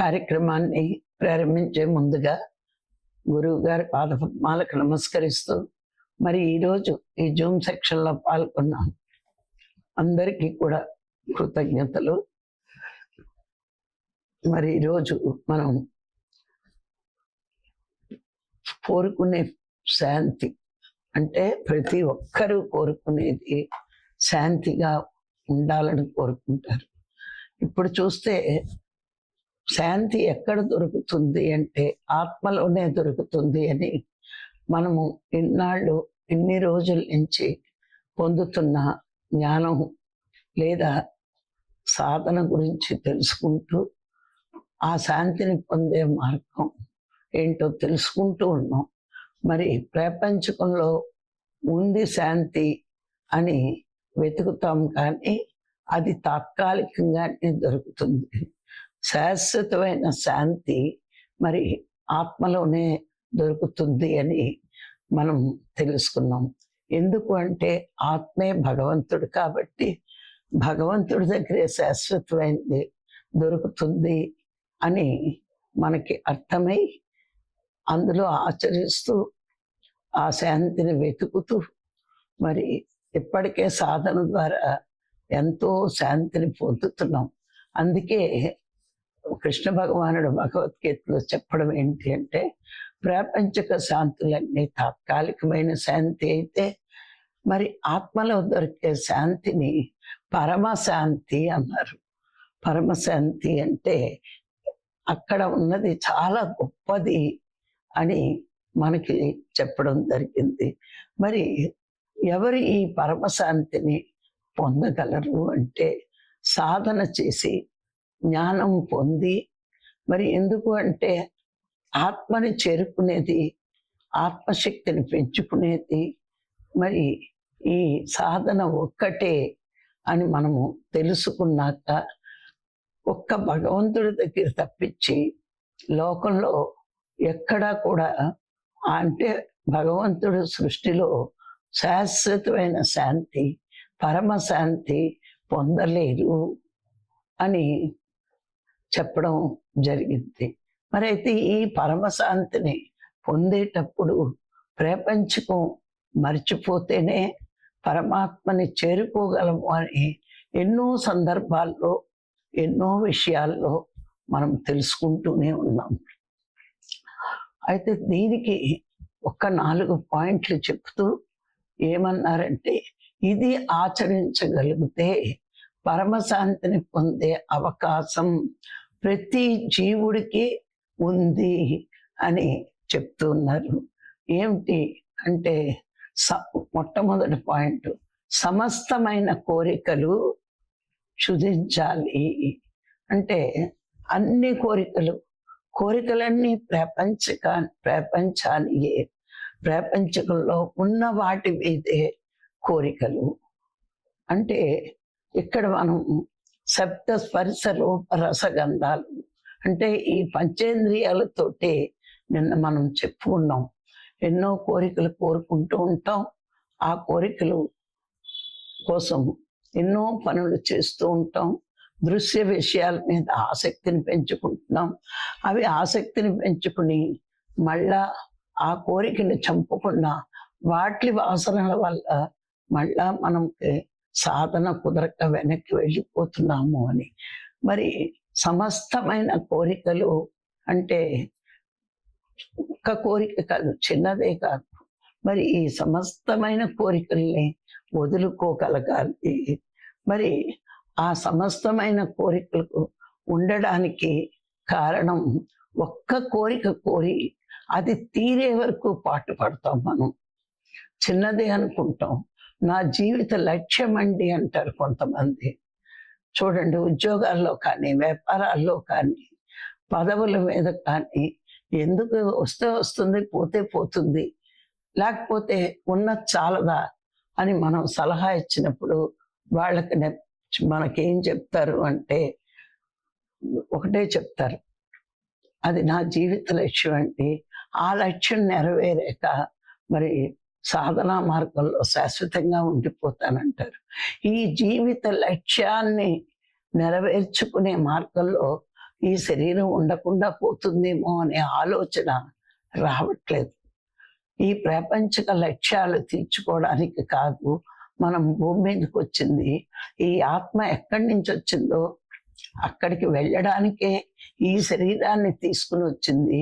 కార్యక్రమాన్ని ప్రారంభించే ముందుగా గురువు గారి పాదపద్మాలకు నమస్కరిస్తూ మరి ఈరోజు ఈ జూమ్ సెక్షన్లో పాల్గొన్న. అందరికీ కూడా కృతజ్ఞతలు. మరి ఈరోజు మనం కోరుకునే శాంతి అంటే ప్రతి ఒక్కరూ కోరుకునేది శాంతిగా ఉండాలని కోరుకుంటారు. ఇప్పుడు చూస్తే శాంతి ఎక్కడ దొరుకుతుంది అంటే ఆత్మలోనే దొరుకుతుంది అని మనము ఇన్నాళ్ళు ఇన్ని రోజుల నుంచి పొందుతున్న జ్ఞానం లేదా సాధన గురించి తెలుసుకుంటూ ఆ శాంతిని పొందే మార్గం ఏంటో తెలుసుకుంటూ ఉన్నాం. మరి ప్రపంచకంలో ఉంది శాంతి అని వెతుకుతాం కానీ అది తాత్కాలికంగానే దొరుకుతుంది. శాశ్వతమైన శాంతి మరి ఆత్మలోనే దొరుకుతుంది అని మనం తెలుసుకున్నాం. ఎందుకు అంటే ఆత్మే భగవంతుడు కాబట్టి భగవంతుడి దగ్గరే శాశ్వతమైంది దొరుకుతుంది అని మనకి అర్థమై అందులో ఆచరిస్తూ ఆ శాంతిని వెతుకుతూ మరి ఇప్పటికే సాధన ద్వారా ఎంతో శాంతిని పొందుతున్నాం. అందుకే కృష్ణ భగవానుడు భగవద్గీతలో చెప్పడం ఏంటి అంటే ప్రాపంచిక శాంతులన్నీ తాత్కాలికమైన శాంతి అయితే మరి ఆత్మలో దొరికే శాంతిని పరమశాంతి అన్నారు. పరమశాంతి అంటే అక్కడ ఉన్నది చాలా గొప్పది అని మనకి చెప్పడం జరిగింది. మరి ఎవరు ఈ పరమశాంతిని పొందగలరు అంటే సాధన చేసి జ్ఞానం పొంది మరి ఎందుకు అంటే ఆత్మని చేరుకునేది ఆత్మశక్తిని పెంచుకునేది మరి ఈ సాధన ఒక్కటే అని మనము తెలుసుకున్నాక ఒక్క భగవంతుడి దగ్గర తప్పించి లోకంలో ఎక్కడా కూడా అంటే భగవంతుడు సృష్టిలో శాశ్వతమైన శాంతి పరమశాంతి పొందలేరు అని చెప్పడం జరిగింది. మరి అయితే ఈ పరమశాంతిని పొందేటప్పుడు ప్రపంచకం మర్చిపోతేనే పరమాత్మని చేరుకోగలము అని ఎన్నో సందర్భాల్లో ఎన్నో విషయాల్లో మనం తెలుసుకుంటూనే ఉన్నాం. అయితే దీనికి ఒక నాలుగు పాయింట్లు చెప్తూ ఏమన్నారంటే ఇది ఆచరించగలిగితే పరమశాంతిని పొందే అవకాశం ప్రతి జీవుడికి ఉంది అని చెప్తున్నారు. ఏమిటి అంటే స మొట్టమొదటి పాయింట్ సమస్తమైన కోరికలు క్షుధించాలి. అంటే అన్ని కోరికలు కోరికలన్నీ ప్రపంచక ప్రపంచానియే. ప్రపంచంలో ఉన్న వాటి మీదే కోరికలు. అంటే ఇక్కడ మనం శబ్ద స్పర్శ రూప రసగంధాలు అంటే ఈ పంచేంద్రియాలతోటి నిన్న మనం చెప్పుకున్నాం ఎన్నో కోరికలు కోరుకుంటూ ఉంటాం. ఆ కోరికలు కోసం ఎన్నో పనులు చేస్తూ ఉంటాం. దృశ్య విషయాల మీద ఆసక్తిని పెంచుకుంటున్నాం. అవి ఆసక్తిని పెంచుకుని మళ్ళా ఆ కోరికని చంపుకున్న వాటి వాసనల వల్ల మళ్ళా మనకి సాధన కుదరక వెనక్కి వెళ్ళిపోతున్నాము అని. మరి సమస్తమైన కోరికలు అంటే ఒక్క కోరిక కాదు చిన్నదే కాదు. మరి ఈ సమస్తమైన కోరికల్ని వదులుకోగలగాలి. మరి ఆ సమస్తమైన కోరికలకు ఉండడానికి కారణం ఒక్క కోరిక కోరి అది తీరే వరకు పాటు పడతాం మనం. చిన్నదే అనుకుంటాం. నా జీవిత లక్ష్యం అండి అంటారు కొంతమంది. చూడండి ఉద్యోగాల్లో కానీ వ్యాపారాల్లో కానీ పదవుల మీద కానీ ఎందుకు వస్తే వస్తుంది పోతే పోతుంది లేకపోతే ఉన్న చాలదా అని మనం సలహా ఇచ్చినప్పుడు వాళ్ళకి మనకేం చెప్తారు అంటే ఒకటే చెప్తారు. అది నా జీవిత లక్ష్యం అండి. ఆ లక్ష్యం నెరవేరాక మరి సాధనా మార్గంలో శాశ్వతంగా ఉండిపోతానంటారు. ఈ జీవిత లక్ష్యాన్ని నెరవేర్చుకునే మార్గంలో ఈ శరీరం ఉండకుండా పోతుందేమో అనే ఆలోచన రావట్లేదు. ఈ ప్రాపంచిక లక్ష్యాలు తీర్చుకోవడానికి కాదు మనం భూమి మీదకి వచ్చింది ఈ ఆత్మ ఎక్కడి నుంచి వచ్చిందో అక్కడికి వెళ్ళడానికే ఈ శరీరాన్ని తీసుకుని వచ్చింది.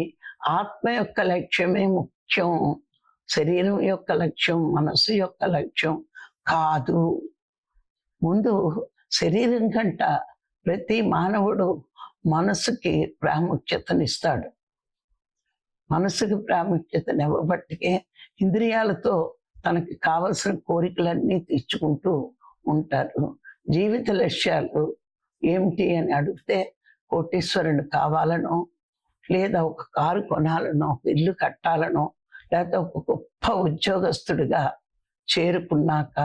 ఆత్మ యొక్క లక్ష్యమే ముఖ్యం. శరీరం యొక్క లక్ష్యం మనసు యొక్క లక్ష్యం కాదు. ముందు శరీరం కంట ప్రతి మానవుడు మనసుకి ప్రాముఖ్యతనిస్తాడు. మనసుకి ప్రాముఖ్యతను ఇవ్వబట్టికే ఇంద్రియాలతో తనకి కావలసిన కోరికలన్నీ తీర్చుకుంటూ ఉంటారు. జీవిత లక్ష్యాలు ఏమిటి అని అడిగితే కోటీశ్వరుడు కావాలనో లేదా ఒక కారు కొనాలనో ఇల్లు కట్టాలనో లేకపోతే ఒక గొప్ప ఉద్యోగస్తుడిగా చేరుకున్నాక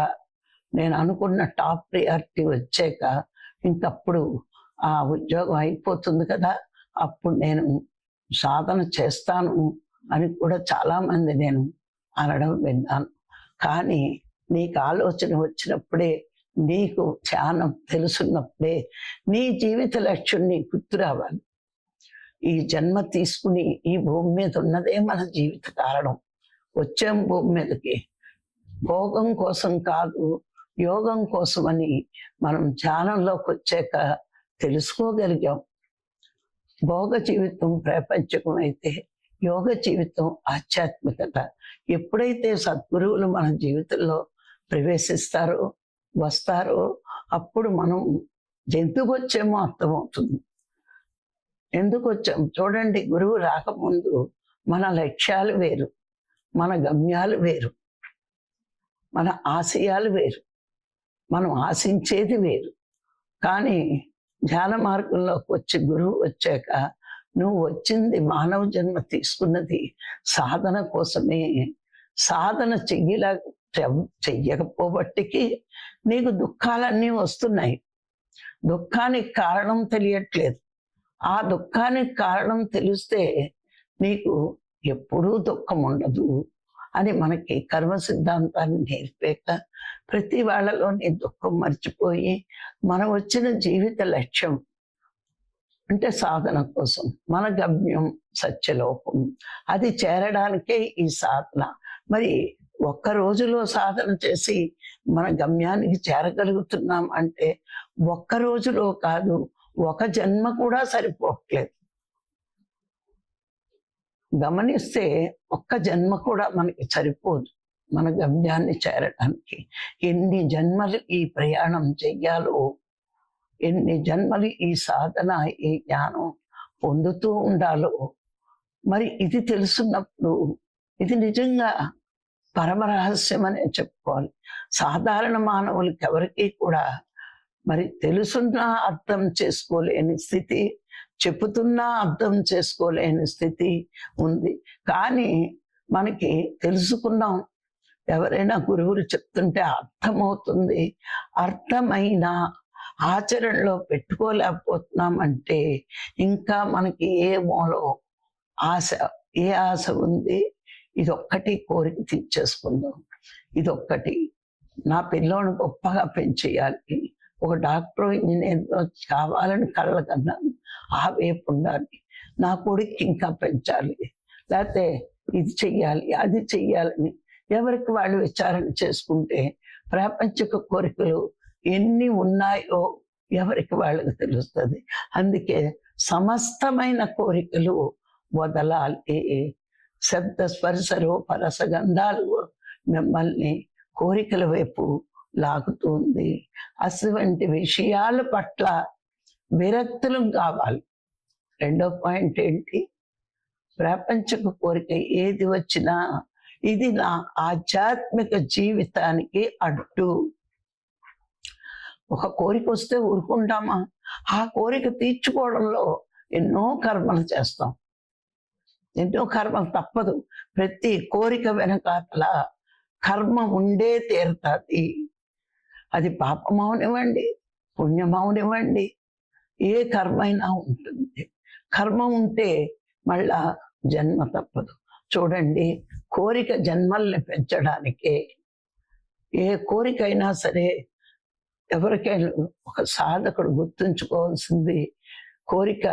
నేను అనుకున్న టాప్ ప్రియారిటీ వచ్చాక ఇంకప్పుడు ఆ ఉద్యోగం అయిపోతుంది కదా అప్పుడు నేను సాధన చేస్తాను అని కూడా చాలామంది నేను అనడం విన్నాను. కానీ నీకు ఆలోచన వచ్చినప్పుడే నీకు ధ్యానం తెలుసున్నప్పుడే నీ జీవిత లక్ష్యం నీ గుర్తు రావాలి ఈ జన్మ తీసుకుని ఈ భూమి మీద ఉన్నదే మన జీవిత కారణం. వచ్చాం భూమి మీదకి. భోగం కోసం కాదు యోగం కోసమని మనం ధ్యానంలోకి వచ్చాక తెలుసుకోగలిగాం. భోగ జీవితం ప్రాపంచకం అయితే యోగ జీవితం ఆధ్యాత్మికత. ఎప్పుడైతే సద్గురువులు మన జీవితంలో ప్రవేశిస్తారో వస్తారో అప్పుడు మనం ఎందుకు వచ్చేమో అర్థమవుతుంది. ఎందుకు వచ్చాం చూడండి గురువు రాకముందు మన లక్ష్యాలు వేరు మన గమ్యాలు వేరు మన ఆశయాలు వేరు మనం ఆశించేది వేరు. కానీ ధ్యాన మార్గంలోకి వచ్చి గురువు వచ్చాక నువ్వు వచ్చింది మానవ జన్మ తీసుకున్నది సాధన కోసమే. సాధన చెయ్యలా చెయ్యకపోబట్టికి నీకు దుఃఖాలన్నీ వస్తున్నాయి. దుఃఖానికి కారణం తెలియట్లేదు. ఆ దుఃఖానికి కారణం తెలిస్తే నీకు ఎప్పుడూ దుఃఖం ఉండదు అని మనకి కర్మ సిద్ధాంతాన్ని నేర్పాక ప్రతి వాళ్ళలోని దుఃఖం మర్చిపోయి మనం వచ్చిన జీవిత లక్ష్యం అంటే సాధన కోసం మన గమ్యం సత్యలోకం. అది చేరడానికే ఈ సాధన. మరి ఒక్క రోజులో సాధన చేసి మన గమ్యానికి చేరగలుగుతున్నాం అంటే ఒక్క రోజులో కాదు ఒక జన్మ కూడా సరిపోవట్లేదు. గమనిస్తే ఒక్క జన్మ కూడా మనకి సరిపోదు. మన గమ్యాన్ని చేరడానికి ఎన్ని జన్మలు ఈ ప్రయాణం చెయ్యాలో ఎన్ని జన్మలు ఈ సాధన ఈ జ్ఞానం పొందుతూ ఉండాలో మరి ఇది తెలుసున్నప్పుడు ఇది నిజంగా పరమరహస్యం అనే చెప్పుకోవాలి. సాధారణ మానవులకి ఎవరికీ కూడా మరి తెలుసున్నా అర్థం చేసుకోలేని స్థితి చెప్పుతున్నా అర్థం చేసుకోలేని స్థితి ఉంది. కానీ మనకి తెలుసుకున్నాం ఎవరైనా గురువులు చెప్తుంటే అర్థమవుతుంది. అర్థమైన ఆచరణలో పెట్టుకోలేకపోతున్నాం అంటే ఇంకా మనకి ఏ మూలో ఆశ ఏ ఆశ ఉంది? ఇదొక్కటి కోరిక తీర్చేసుకుందాం. ఇదొక్కటి. నా పిల్లోని గొప్పగా పెంచేయాలి. ఒక డాక్టర్ ఇంజనీర్ కావాలని కళ్ళ కన్నాను ఆ వైపు ఉండాలి నా కొడుకు ఇంకా పెంచాలి. లేకపోతే ఇది చెయ్యాలి అది చెయ్యాలని ఎవరికి వాళ్ళు విచారణ చేసుకుంటే ప్రాపంచిక కోరికలు ఎన్ని ఉన్నాయో ఎవరికి వాళ్ళకి తెలుస్తుంది. అందుకే సమస్తమైన కోరికలు వదలాలి. శబ్ద స్పర్శ రూప రసగంధాలు మిమ్మల్ని కోరికల వైపు లాగుతుంది. అటువంటి విషయాల పట్ల విరక్తులు కావాలి. రెండో పాయింట్ ఏంటి? ప్రపంచకు కోరిక ఏది వచ్చినా ఇది నా ఆధ్యాత్మిక జీవితానికి అడ్డు. ఒక కోరిక వస్తే ఊరుకుంటామా? ఆ కోరిక తీర్చుకోవడంలో ఎన్నో కర్మలు చేస్తాం. ఎన్నో కర్మలు తప్పదు. ప్రతి కోరిక వెనకాతల కర్మ ఉండే తీరుతుంది. అది పాపమవనివ్వండి పుణ్యమవనివ్వండి ఏ కర్మ అయినా ఉంటుంది. కర్మ ఉంటే మళ్ళా జన్మ తప్పదు. చూడండి కోరిక జన్మల్ని పెంచడానికే ఏ కోరికైనా సరే ఎవరికైనా ఒక సాధకుడు గుర్తుంచుకోవాల్సింది కోరిక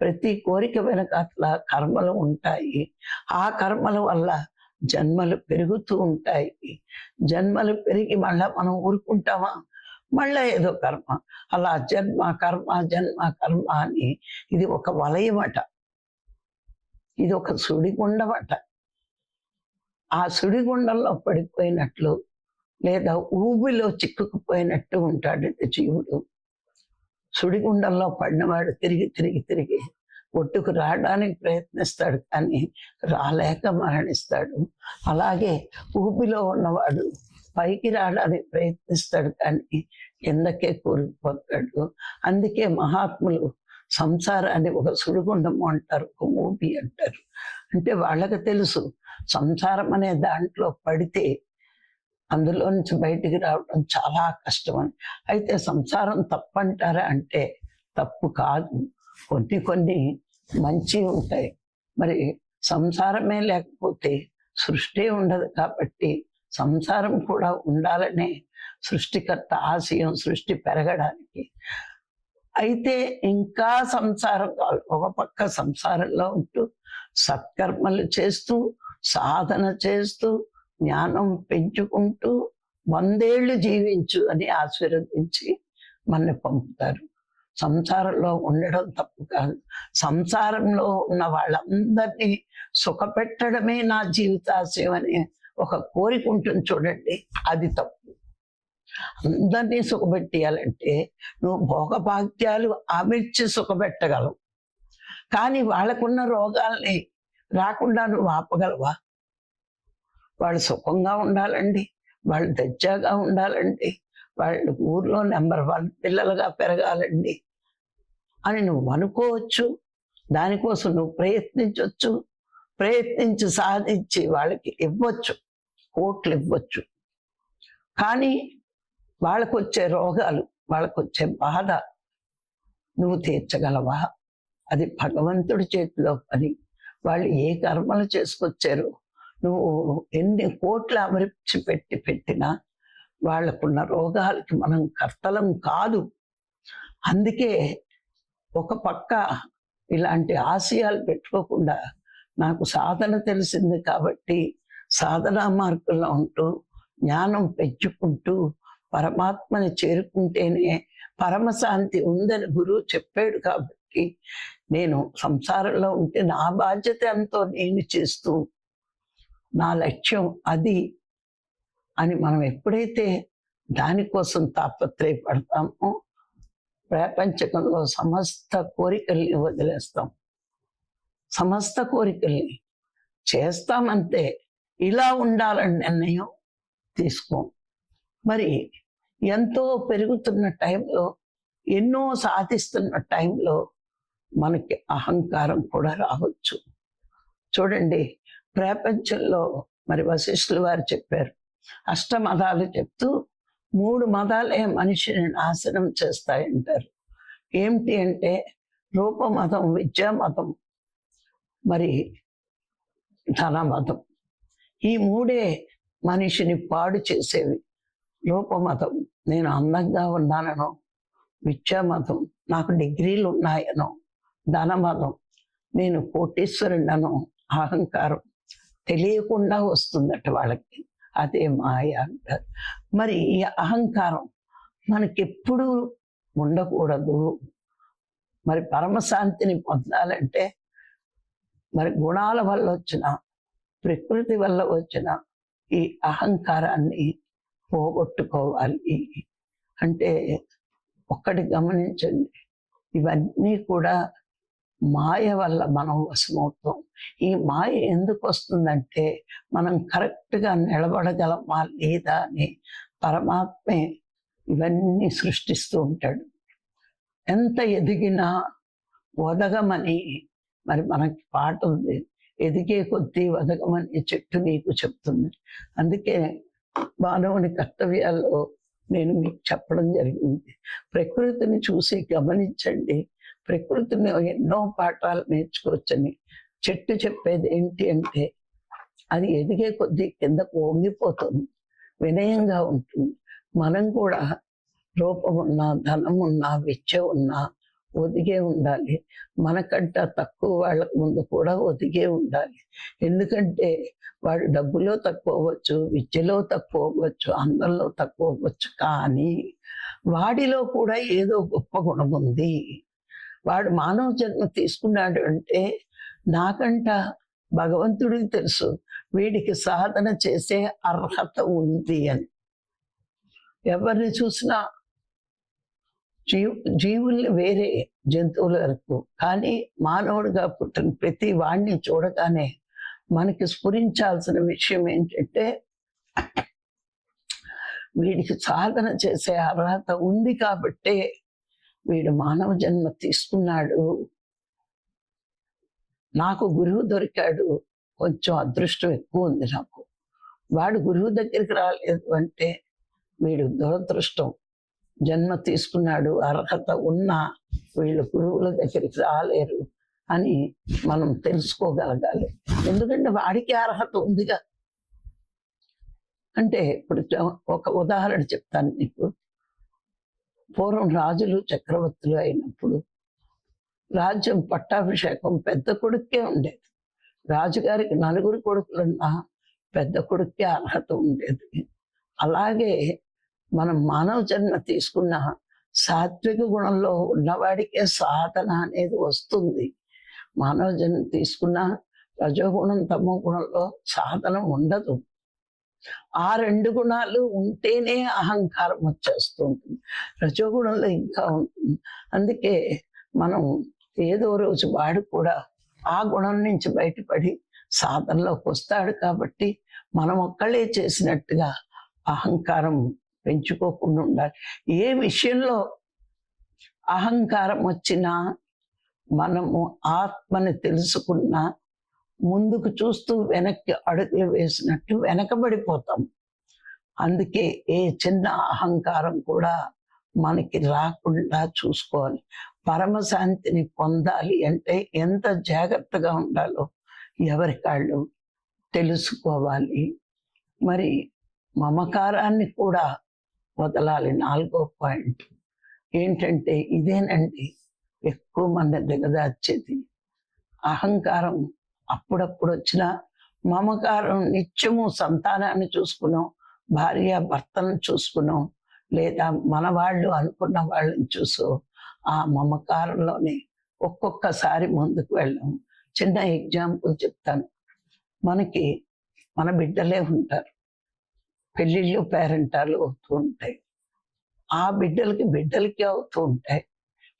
ప్రతి కోరిక వెనకాతల కర్మలు ఉంటాయి. ఆ కర్మల వల్ల జన్మలు పెరుగుతూ ఉంటాయి. జన్మలు పెరిగి మళ్ళా మనం ఊరుకుంటామా? మళ్ళా ఏదో కర్మ. అలా జన్మ కర్మ జన్మ కర్మ అని ఇది ఒక వలయమట. ఇది ఒక సుడిగుండమట. ఆ సుడిగుండంలో పడిపోయినట్లు లేదా ఊబిలో చిక్కుకుపోయినట్టు ఉంటాడు జీవుడు. సుడిగుండంలో పడినవాడు తిరిగి తిరిగి తిరిగి ఒట్టుకు రావడానికి ప్రయత్నిస్తాడు కానీ రాలేక మరణిస్తాడు. అలాగే ఊపిలో ఉన్నవాడు పైకి రావడానికి ప్రయత్నిస్తాడు కానీ కిందకే కూరుకుపోతాడు. అందుకే మహాత్ములు సంసారాన్ని ఒక సుడిగుండం అంటారు ఒక ఊపి అంటారు. అంటే వాళ్ళకి తెలుసు సంసారం అనే దాంట్లో పడితే అందులో నుంచి బయటికి రావడం చాలా కష్టం అని. అయితే సంసారం తప్పంటారా అంటే తప్పు కాదు. కొన్ని కొన్ని మంచి ఉంటాయి. మరి సంసారమే లేకపోతే సృష్టి ఉండదు కాబట్టి సంసారం కూడా ఉండాలనే సృష్టికర్త ఆశయం సృష్టి పెరగడానికి. అయితే ఇంకా సంసారం ఒక పక్క సంసారంలో ఉంటూ సత్కర్మలు చేస్తూ సాధన చేస్తూ జ్ఞానం పెంచుకుంటూ వందేళ్ళు జీవించు అని ఆశీర్వదించి మన పంపుతారు. సంసారంలో ఉండడం తప్పు కాదు. సంసారంలో ఉన్న వాళ్ళందరినీ సుఖపెట్టడమే నా జీవితాశయం అని ఒక కోరిక ఉంటుంది చూడండి. అది తప్పు. అందరినీ సుఖపెట్టేయాలంటే నువ్వు భోగభాగ్యాలు అమిర్చి సుఖపెట్టగలవు. కానీ వాళ్ళకున్న రోగాల్ని రాకుండా నువ్వు ఆపగలవా? వాళ్ళు సుఖంగా ఉండాలండి. వాళ్ళు దజ్జాగా ఉండాలండి. వాళ్ళు ఊర్లో నెంబర్ వన్ పిల్లలుగా పెరగాలండి అని నువ్వు అనుకోవచ్చు. దానికోసం నువ్వు ప్రయత్నించవచ్చు ప్రయత్నించి సాధించి వాళ్ళకి ఇవ్వచ్చు. కోట్లు ఇవ్వచ్చు. కానీ వాళ్ళకు వచ్చే రోగాలు వాళ్ళకు వచ్చే బాధ నువ్వు తీర్చగలవా? అది భగవంతుడి చేతిలో పని. వాళ్ళు ఏ కర్మలు చేసుకొచ్చారు? నువ్వు ఎన్ని కోట్లు అమర్చి పెట్టి పెట్టినా వాళ్ళకున్న రోగాలకి మనం కర్తలం కాదు. అందుకే ఒక పక్క ఇలాంటి ఆశయాలు పెట్టుకోకుండా నాకు సాధన తెలిసింది కాబట్టి సాధనా మార్గంలో ఉంటూ జ్ఞానం పెంచుకుంటూ పరమాత్మని చేరుకుంటేనే పరమశాంతి ఉందని గురువు చెప్పాడు కాబట్టి నేను సంసారంలో ఉంటే నా బాధ్యత ఎంతో నేను చేస్తూ నా లక్ష్యం అది. అని మనం ఎప్పుడైతే దానికోసం తాపత్రయపడతామో ప్రపంచకంలో సమస్త కోరికల్ని వదిలేస్తాం. సమస్త కోరికల్ని చేస్తామంతే ఇలా ఉండాలని నిర్ణయం తీసుకోం. మరి ఎంతో పెరుగుతున్న టైంలో ఎన్నో సాధిస్తున్న టైంలో మనకి అహంకారం కూడా రావచ్చు. చూడండి ప్రపంచంలో మరి వశిష్ఠులు వారు చెప్పారు అష్టమతాలు చెప్తూ మూడు మతాలే మనిషిని నాశనం చేస్తాయంటారు ఏమిటి అంటే రూపమతం విద్యామతం మరి ధనమతం. ఈ మూడే మనిషిని పాడు చేసేవి. రూపమతం నేను అందంగా ఉన్నాననో విద్యామతం నాకు డిగ్రీలు ఉన్నాయనో ధనమతం నేను కోటీశ్వరుడనో అహంకారం తెలియకుండా వస్తుందట వాళ్ళకి. అదే మాయ అంటారు. మరి ఈ అహంకారం మనకెప్పుడు ఉండకూడదు. మరి పరమశాంతిని పొందాలంటే మరి గుణాల వల్ల వచ్చిన ప్రకృతి వల్ల వచ్చిన ఈ అహంకారాన్ని పోగొట్టుకోవాలి. అంటే ఒక్కటి గమనించండి. ఇవన్నీ కూడా మాయ వల్ల మనం వశమవుతాం. ఈ మాయ ఎందుకు వస్తుందంటే మనం కరెక్ట్గా నిలబడగలమా లేదా అని పరమాత్మే ఇవన్నీ సృష్టిస్తూ ఉంటాడు. ఎంత ఎదిగినా వదగమని మరి మనకి పాట ఉంది ఎదిగే కొద్దీ వదగమని చెట్టు నీకు చెప్తుంది. అందుకే మానవుని కర్తవ్యాల్లో నేను మీకు చెప్పడం జరిగింది. ప్రకృతిని చూసి గమనించండి ప్రకృతిని ఎన్నో పాఠాలు నేర్చుకోవచ్చని. చెట్టు చెప్పేది ఏంటి అంటే అది ఎదిగే కొద్దీ కిందకు వంగిపోతుంది వినయంగా ఉంటుంది. మనం కూడా రూపం ఉన్నా ధనం ఉన్నా విద్య ఉన్నా ఒదిగే ఉండాలి. మనకంట తక్కువ వాళ్ళకు ముందు కూడా ఒదిగే ఉండాలి. ఎందుకంటే వాడు డబ్బులో తక్కువ అవ్వచ్చు విద్యలో తక్కువ అవ్వచ్చు అందంలో తక్కువ అవ్వచ్చు. కానీ వాడిలో కూడా ఏదో గొప్ప గుణం ఉంది. వాడు మానవ జన్మ తీసుకున్నాడు అంటే నాకంట భగవంతుడికి తెలుసు వీడికి సాధన చేసే అర్హత ఉంది అని. ఎవరిని చూసినా జీవు జీవుల్ని వేరే జంతువుల వరకు. కానీ మానవుడిగా పుట్టిన ప్రతి వాణ్ణి చూడగానే మనకి స్ఫురించాల్సిన విషయం ఏంటంటే వీడికి సాధన చేసే అర్హత ఉంది కాబట్టే వీడు మానవ జన్మ తీసుకున్నాడు. నాకు గురువు దొరికాడు. కొంచెం అదృష్టం ఎక్కువ ఉంది నాకు. వాడు గురువు దగ్గరికి రాలేదు అంటే వీడు దురదృష్టం. జన్మ తీసుకున్నాడు అర్హత ఉన్నా వీళ్ళు గురువుల దగ్గరికి రాలేరు అని మనం తెలుసుకోగలగాలి. ఎందుకంటే వాడికి అర్హత ఉందిగా. అంటే ఇప్పుడు ఒక ఉదాహరణ చెప్తాను నీకు పూర్వం రాజులు చక్రవర్తులు అయినప్పుడు రాజ్యం పట్టాభిషేకం పెద్ద కొడుక్కే ఉండేది. రాజుగారికి నలుగురు కొడుకులున్నా పెద్ద కొడుక్కే అర్హత ఉండేది. అలాగే మనం మానవ జన్మ తీసుకున్న సాత్విక గుణంలో ఉన్నవాడికే సాధన అనేది వస్తుంది. మానవ జన్మ తీసుకున్న రజోగుణం తమో గుణంలో సాధన ఉండదు. ఆ రెండు గుణాలు ఉంటేనే అహంకారం వచ్చేస్తూ ఉంటుంది. రజోగుణంలో ఇంకా ఉంటుంది. అందుకే మనం ఏదో రోజు వాడు కూడా ఆ గుణం నుంచి బయటపడి సాధనలోకి వస్తాడు కాబట్టి మనం ఒక్కళ్ళే చేసినట్టుగా అహంకారం పెంచుకోకుండా ఉండాలి. ఏ విషయంలో అహంకారం వచ్చినా మనము ఆత్మని తెలుసుకున్నా ముందుకు చూస్తూ వెనక్కి అడుగులు వేసినట్టు వెనకబడిపోతాం. అందుకే ఏ చిన్న అహంకారం కూడా మనకి రాకుండా చూసుకోవాలి. పరమశాంతిని పొందాలి అంటే ఎంత జాగ్రత్తగా ఉండాలో ఎవరికాళ్ళు తెలుసుకోవాలి. మరి మమకారాన్ని కూడా వదలాలి నాలుగో పాయింట్. ఏంటంటే ఇదేనండి ఎక్కువ మంది దిగదార్చేది. అహంకారం అప్పుడప్పుడు వచ్చిన మమకారం నిత్యము సంతానాన్ని చూసుకున్నాం భార్య భర్తను చూసుకున్నాం లేదా మన వాళ్ళు అనుకున్న వాళ్ళని చూసో ఆ మమకారంలోనే ఒక్కొక్కసారి ముందుకు వెళ్ళాం. చిన్న ఎగ్జాంపుల్ చెప్తాను. మనకి మన బిడ్డలే ఉంటారు. పెళ్ళిళ్ళు పేరెంటాలు అవుతూ ఉంటాయి. ఆ బిడ్డలకి బిడ్డలకి అవుతూ ఉంటాయి.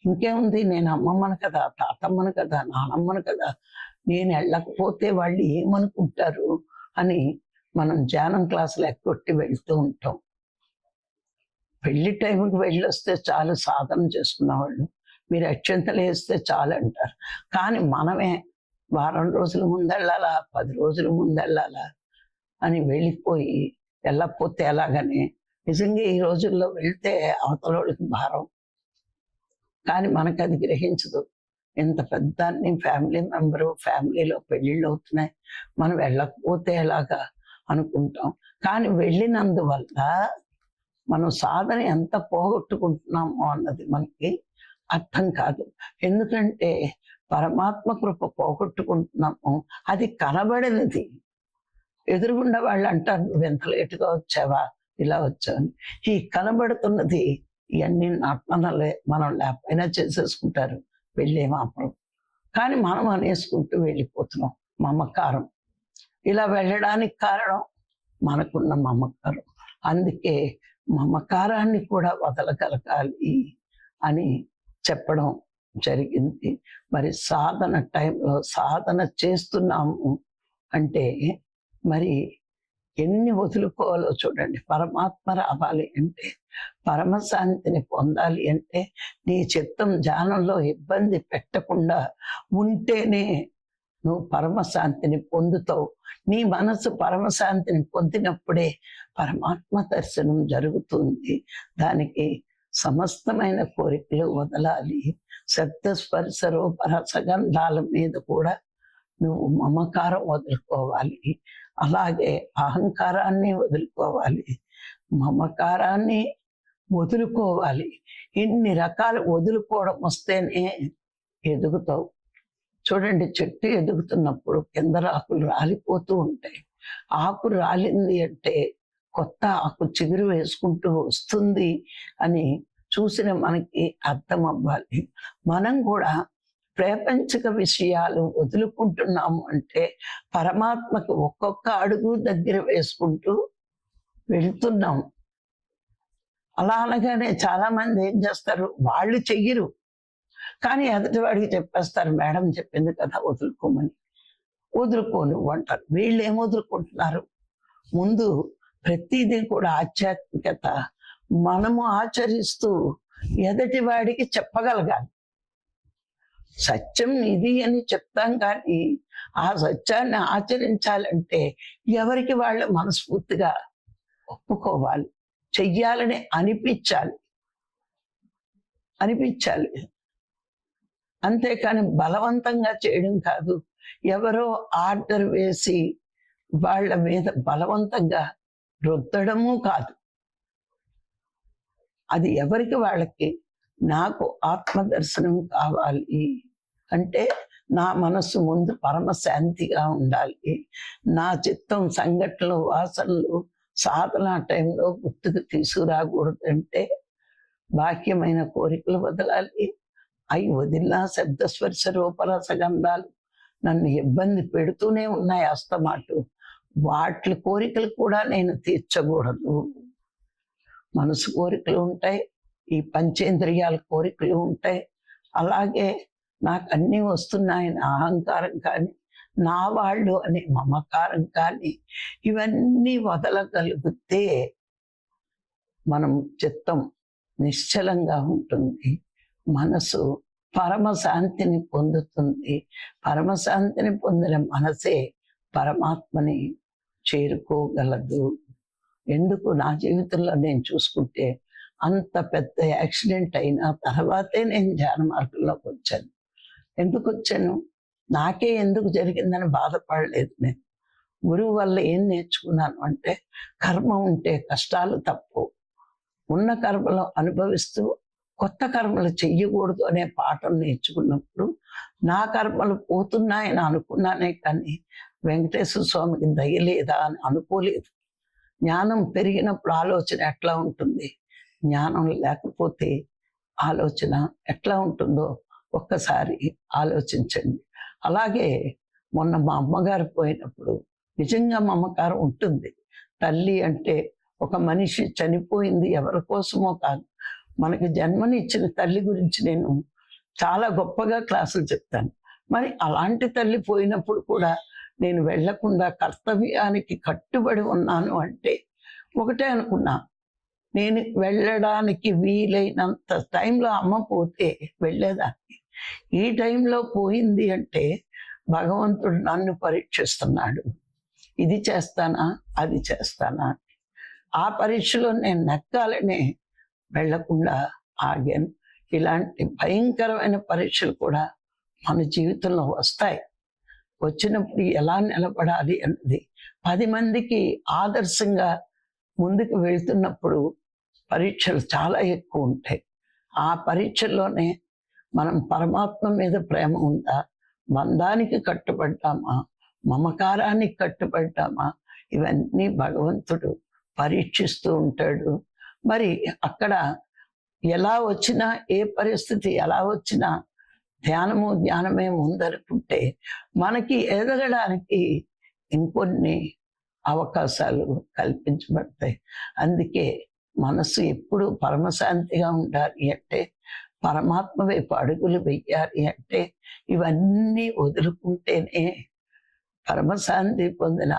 ఇంకేముంది? నేను అమ్మమ్మను కదా తాతమ్మను కదా నానమ్మను కదా నేను వెళ్ళకపోతే వాళ్ళు ఏమనుకుంటారు అని మనం ధ్యానం క్లాసులు ఎక్కొట్టి వెళ్తూ ఉంటాం. పెళ్ళి టైంకి వెళ్ళొస్తే చాలు సాధన చేసుకున్న వాళ్ళు మీరు అత్యంతలు వేస్తే చాలు అంటారు. కానీ మనమే వారం రోజుల ముందెళ్ళాలా? పది రోజుల ముందెళ్ళాలా? అని వెళ్ళిపోయి వెళ్ళకపోతే ఎలాగని? నిజంగా ఈ రోజుల్లో వెళ్తే అవతల వాళ్ళకి భారం. కానీ మనకు అది గ్రహించదు. ఇంత పెద్ద ఫ్యామిలీ మెంబరు ఫ్యామిలీలో పెళ్ళిళ్ళు అవుతున్నాయి. మనం వెళ్ళకపోతే ఎలాగా అనుకుంటాం. కానీ వెళ్ళినందువల్ల మనం సాధన ఎంత పోగొట్టుకుంటున్నామో అన్నది మనకి అర్థం కాదు. ఎందుకంటే పరమాత్మ కృప పోగొట్టుకుంటున్నాము. అది కనబడినది. ఎదురుగుండా వాళ్ళు అంటారు నువ్వు ఎంత లేటుగా వచ్చావా? ఇలా వచ్చావని. ఈ కనబడుతున్నది ఇవన్నీ నటనలే మనం లేకపోయినా చేసేసుకుంటారు. వెళ్ళే మామలు కానీ మనం అనేసుకుంటూ వెళ్ళిపోతున్నాం. మమకారం. ఇలా వెళ్ళడానికి కారణం మనకున్న మమకారం. అందుకే మమకారాన్ని కూడా వదలగలగాలి అని చెప్పడం జరిగింది. మరి సాధన టైంలో సాధన చేస్తున్నాము అంటే మరి ఎన్ని వదులుకోవాలో చూడండి. పరమాత్మ రావాలి అంటే పరమశాంతిని పొందాలి అంటే నీ చిత్తం ధ్యానంలో ఇబ్బంది పెట్టకుండా ఉంటేనే నువ్వు పరమశాంతిని పొందుతావు. నీ మనసు పరమశాంతిని పొందినప్పుడే పరమాత్మ దర్శనం జరుగుతుంది. దానికి సమస్తమైన కోరికలు వదలాలి. శబ్దస్పర్శ రూప రసగంధాల మీద కూడా నువ్వు మమకారం వదులుకోవాలి. అలాగే అహంకారాన్ని వదులుకోవాలి మమకారాన్ని వదులుకోవాలి. ఇన్ని రకాలు వదులుకోవడం వస్తేనే ఎదుగుతావు. చూడండి చెట్టు ఎదుగుతున్నప్పుడు కింద ఆకులు రాలిపోతూ ఉంటాయి. ఆకు రాలింది అంటే కొత్త ఆకు చిగురు వేసుకుంటూ వస్తుంది అని చూసిన మనకి అర్థం అవ్వాలి మనం కూడా ప్రపంచక విషయాలు వదులుకుంటున్నాము అంటే పరమాత్మకు ఒక్కొక్క అడుగు దగ్గర వేసుకుంటూ వెళ్తున్నాం అలా అనగానే చాలా మంది ఏం చేస్తారు? వాళ్ళు చెయ్యరు. కానీ ఎదుటి వాడికి చెప్పేస్తారు మేడం చెప్పింది కదా వదులుకోమని. వదులుకోను అంటారు. వీళ్ళు ఏం వదులుకుంటున్నారు? ముందు ప్రతిదీ కూడా ఆధ్యాత్మికత మనము ఆచరిస్తూ ఎదటి వాడికి చెప్పగలగాలి. సత్యం ఇది అని చెప్తాం కానీ ఆ సత్యాన్ని ఆచరించాలంటే ఎవరికి వాళ్ళు మనస్ఫూర్తిగా ఒప్పుకోవాలి చెయ్యాలని అనిపించాలి. అనిపించాలి. అంతేకాని బలవంతంగా చేయడం కాదు ఎవరో ఆర్డర్ వేసి వాళ్ళ మీద బలవంతంగా రుద్దడము కాదు. అది ఎవరికి వాళ్ళకి నాకు ఆత్మదర్శనం కావాలి. అంటే నా మనసు ముందు పరమశాంతిగా ఉండాలి. నా చిత్తం సంఘటనలు వాసనలు సాధన టైంలో గుర్తుకు తీసుకురాకూడదు అంటే బాహ్యమైన కోరికలు వదలాలి. అవి వదిలినా శబ్దస్పర్శ రూపరస గంధాలు నన్ను ఇబ్బంది పెడుతూనే ఉన్నాయి అస్తమాటు. వాటి కోరికలు కూడా నేను తీర్చకూడదు. మనసు కోరికలు ఉంటాయి. ఈ పంచేంద్రియాల కోరికలు ఉంటాయి. అలాగే నాకు అన్నీ వస్తున్నాయని అహంకారం కానీ నా వాళ్ళు అనే మమకారం కానీ ఇవన్నీ వదలగలిగితే మనం చిత్తం నిశ్చలంగా ఉంటుంది. మనసు పరమశాంతిని పొందుతుంది. పరమశాంతిని పొందిన మనసే పరమాత్మని చేరుకోగలదు. ఎందుకు? నా జీవితంలో నేను చూసుకుంటే అంత పెద్ద యాక్సిడెంట్ అయిన తర్వాతే నేను ధ్యాన మార్గంలోకి వచ్చాను. ఎందుకు వచ్చాను నాకే ఎందుకు జరిగిందని బాధపడలేదు నేను. గురువు వల్ల ఏం నేర్చుకున్నాను అంటే కర్మ ఉంటే కష్టాలు తప్పు. ఉన్న కర్మలు అనుభవిస్తూ కొత్త కర్మలు చెయ్యకూడదు అనే పాఠం నేర్చుకున్నప్పుడు నా కర్మలు పోతున్నాయని అనుకున్నానే కానీ వెంకటేశ్వర స్వామికి దయలేదా అని అనుకోలేదు. జ్ఞానం పెరిగినప్పుడు ఆలోచన ఎట్లా ఉంటుంది? జ్ఞానం లేకపోతే ఆలోచన ఎట్లా ఉంటుందో ఒక్కసారి ఆలోచించండి. అలాగే మొన్న మా అమ్మగారు పోయినప్పుడు నిజంగా మమకారం ఉంటుంది. తల్లి అంటే ఒక మనిషి చనిపోయింది ఎవరి కోసమో కాదు. మనకి జన్మనిచ్చిన తల్లి గురించి నేను చాలా గొప్పగా క్లాసులు చెప్తాను. మరి అలాంటి తల్లి పోయినప్పుడు కూడా నేను వెళ్ళకుండా కర్తవ్యానికి కట్టుబడి ఉన్నాను అంటే ఒకటే అనుకున్నా. నేను వెళ్ళడానికి వీలైనంత టైంలో అమ్మ పోతే వెళ్ళేదాన్ని. ఈ టైంలో పోయింది అంటే భగవంతుడు నన్ను పరీక్షిస్తున్నాడు. ఇది చేస్తానా? అది చేస్తానా? ఆ పరీక్షలో నేను నెక్కాలనే వెళ్ళకుండా ఆగాను. ఇలాంటి భయంకరమైన పరీక్షలు కూడా మన జీవితంలో వస్తాయి. వచ్చినప్పుడు ఎలా నిలబడాలి అన్నది పది మందికి ఆదర్శంగా ముందుకు వెళ్తున్నప్పుడు పరీక్షలు చాలా ఎక్కువ ఉంటాయి. ఆ పరీక్షల్లోనే మనం పరమాత్మ మీద ప్రేమ ఉందా? బంధానికి కట్టుబడ్డామా? మమకారానికి కట్టుబడ్డామా? ఇవన్నీ భగవంతుడు పరీక్షిస్తూ ఉంటాడు. మరి అక్కడ ఎలా వచ్చినా ఏ పరిస్థితి ఎలా వచ్చినా ధ్యానము జ్ఞానమే ఉందనుకుంటే మనకి ఎదగడానికి ఇంకొన్ని అవకాశాలు కల్పించబడతాయి. అందుకే మనసు ఎప్పుడు పరమశాంతిగా ఉండాలి అంటే పరమాత్మ వైపు అడుగులు వెయ్యాలి అంటే ఇవన్నీ వదులుకుంటేనే పరమశాంతి పొందిన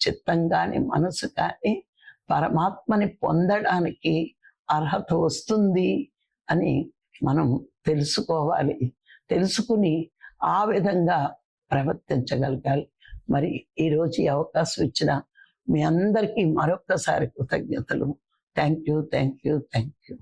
చిత్తం కానీ మనసు కానీ పరమాత్మని పొందడానికి అర్హత వస్తుంది అని మనం తెలుసుకోవాలి. తెలుసుకుని ఆ విధంగా ప్రవర్తించగలగాలి. మరి ఈరోజు ఈ అవకాశం ఇచ్చిన మీ అందరికీ మరొక్కసారి కృతజ్ఞతలు. Thank you thank you thank you.